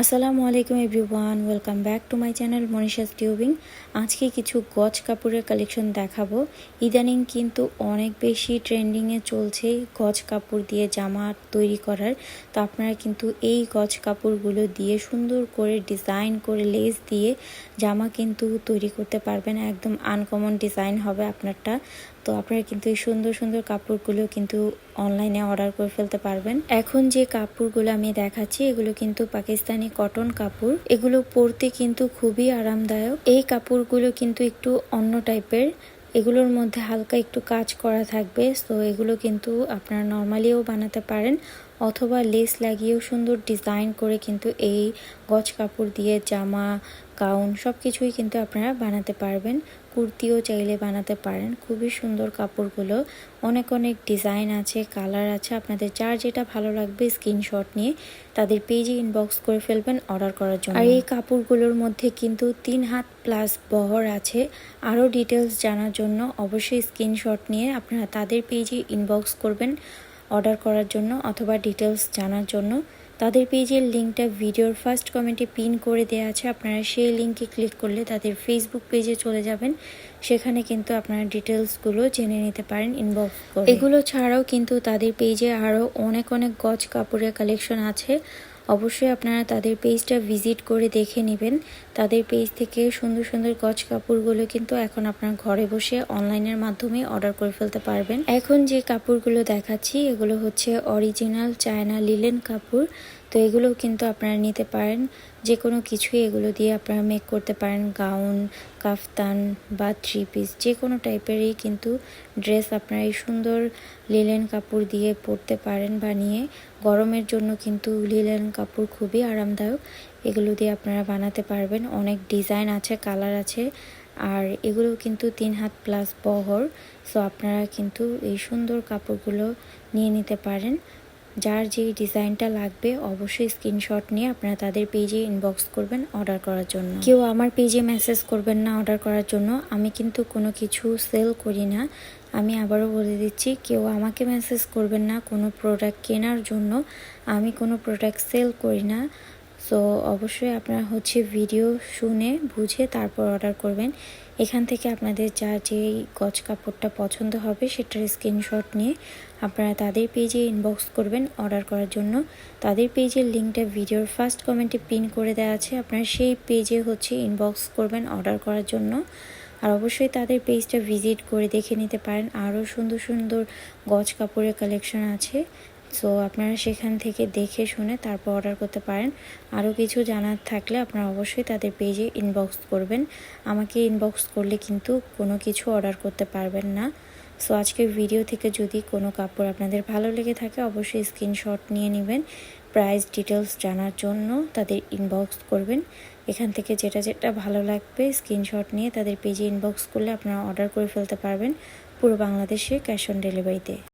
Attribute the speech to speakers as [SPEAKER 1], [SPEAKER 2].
[SPEAKER 1] আসসালামু আলাইকুম everyone, welcome back to my channel Manisha's tubing. আজকে কিছু গজ কাপড়ের কালেকশন দেখাবো। ইদানিং কিন্তু অনেক বেশি ট্রেন্ডিংয়ে চলছে গজ কাপড় দিয়ে জামা তৈরি করার। তো আপনারা কিন্তু এই গজ কাপড়গুলো দিয়ে সুন্দর করে ডিজাইন করে লেস দিয়ে জামা কিন্তু তৈরি করতে পারবেন। একদম আনকমন ডিজাইন হবে আপনারটা। তো আপনারা কিন্তু এই সুন্দর সুন্দর কাপড়গুলো কিন্তু অনলাইনে অর্ডার করে ফেলতে পারবেন। এখন যে কাপড়গুলো আমি দেখাচ্ছি, এগুলো কিন্তু পাকিস্তানি কটন কাপড়। এগুলো পরতে কিন্তু খুবই আরামদায়ক। এই কাপড়গুলো কিন্তু একটু অন্য টাইপের এগুলোর মধ্যে হালকা একটু কাজ করা থাকবে তো এগুলো কিন্তু আপনারা নর্মালিও বানাতে পারেন, অথবা লেস লাগিয়েও সুন্দর ডিজাইন করে কিন্তু এই গজ কাপড় দিয়ে জামা গাউন সব কিছুই কিন্তু আপনারা বানাতে পারবেন। কুর্তিও চাইলে বানাতে পারেন। খুবই সুন্দর কাপড়গুলো। অনেক অনেক ডিজাইন আছে, কালার আছে। আপনাদের যার যেটা ভালো লাগবে স্ক্রিনশট নিয়ে তাদের পেজে ইনবক্স করে ফেলবেন অর্ডার করার জন্য। আর এই কাপড়গুলোর মধ্যে কিন্তু তিন হাত প্লাস বহর আছে। আরও ডিটেলস জানার জন্য অবশ্যই স্ক্রিনশট নিয়ে আপনারা তাদের পেজে ইনবক্স করবেন অর্ডার করার জন্য অথবা ডিটেলস জানার জন্য। তাদের পেজের লিঙ্কটা ভিডিওর ফার্স্ট কমেন্টে পিন করে দেওয়া আছে। আপনারা সেই লিঙ্কে ক্লিক করলে তাদের ফেসবুক পেজে চলে যাবেন। সেখানে কিন্তু আপনারা ডিটেলসগুলো জেনে নিতে পারেন ইনবক্স করে। এগুলো ছাড়াও কিন্তু তাদের পেজে আরও অনেক অনেক গজ কাপড়ের কালেকশন আছে। অবশ্যই আপনারা তাদের পেজটা ভিজিট করে দেখে নেবেন। তাদের পেজ থেকে সুন্দর সুন্দর গজ কাপড়গুলো কিন্তু এখন আপনার ঘরে বসে অনলাইনের মাধ্যমে অর্ডার করে ফেলতে পারবেন। এখন যে কাপড়গুলো দেখাচ্ছি, এগুলো হচ্ছে অরিজিনাল চায়না লিলেন কাপড়। তো এগুলো কিন্তু আপনারা নিতে পারেন। যে কোনো কিছুই এগুলো দিয়ে আপনারা মেক করতে পারেন। গাউন কাফতান বা থ্রি পিস যে কোনো টাইপেরই কিন্তু ড্রেস আপনারা এই সুন্দর লিলেন কাপড় দিয়ে পরতে পারেন বানিয়ে গরমের জন্য কিন্তু লিলেন কাপড় খুবই আরামদায়ক। এগুলো দিয়ে আপনারা বানাতে পারবেন। অনেক ডিজাইন আছে, কালার আছে। আর এগুলো কিন্তু তিন হাত প্লাস বহর। সো আপনারা কিন্তু এই সুন্দর কাপড়গুলো নিয়ে নিতে পারেন। যার যেই ডিজাইনটা লাগবে, অবশ্যই স্ক্রিনশট নিয়ে আপনারা তাদের পেজে ইনবক্স করবেন অর্ডার করার জন্য। কেউ আমার পেজে মেসেজ করবেন না অর্ডার করার জন্য। আমি কিন্তু কোনো কিছু সেল করি না। আমি আবারও বলে দিচ্ছি, কেউ আমাকে মেসেজ করবেন না কোনো প্রোডাক্ট কেনার জন্য। আমি কোনো প্রোডাক্ট সেল করি না। সো অবশ্যই আপনারা হচ্ছে ভিডিও শুনে বুঝে তারপর অর্ডার করবেন। এখান থেকে আপনাদের যা যে গজ কাপড়টা পছন্দ হবে সেটার স্ক্রিনশট নিয়ে আপনারা তাদের পেজে ইনবক্স করবেন অর্ডার করার জন্য। তাদের পেজের লিঙ্কটা ভিডিওর ফার্স্ট কমেন্টে পিন করে দেওয়া আছে। আপনারা সেই পেজে হচ্ছে ইনবক্স করবেন অর্ডার করার জন্য। আর অবশ্যই তাদের পেজটা ভিজিট করে দেখে নিতে পারেন। আরও সুন্দর সুন্দর গজ কাপড়ের কালেকশন আছে। সো আপনারা সেখান থেকে দেখে শুনে তারপর অর্ডার করতে পারেন। আরও কিছু জানার থাকলে আপনারা অবশ্যই তাদের পেজে ইনবক্স করবেন। আমাকে ইনবক্স করলে কিন্তু কোনো কিছু অর্ডার করতে পারবেন না। সো আজকের ভিডিও থেকে যদি কোনো কাপড় আপনাদের ভালো লেগে থাকে, অবশ্যই স্ক্রিনশট নিয়ে নেবেন। প্রাইস ডিটেলস জানার জন্য তাদের ইনবক্স করবেন। এখান থেকে যেটা যেটা ভালো লাগবে স্ক্রিনশট নিয়ে তাদের পেজে ইনবক্স করলে আপনারা অর্ডার করে ফেলতে পারবেন। পুরো বাংলাদেশে ক্যাশ অন ডেলিভারিতে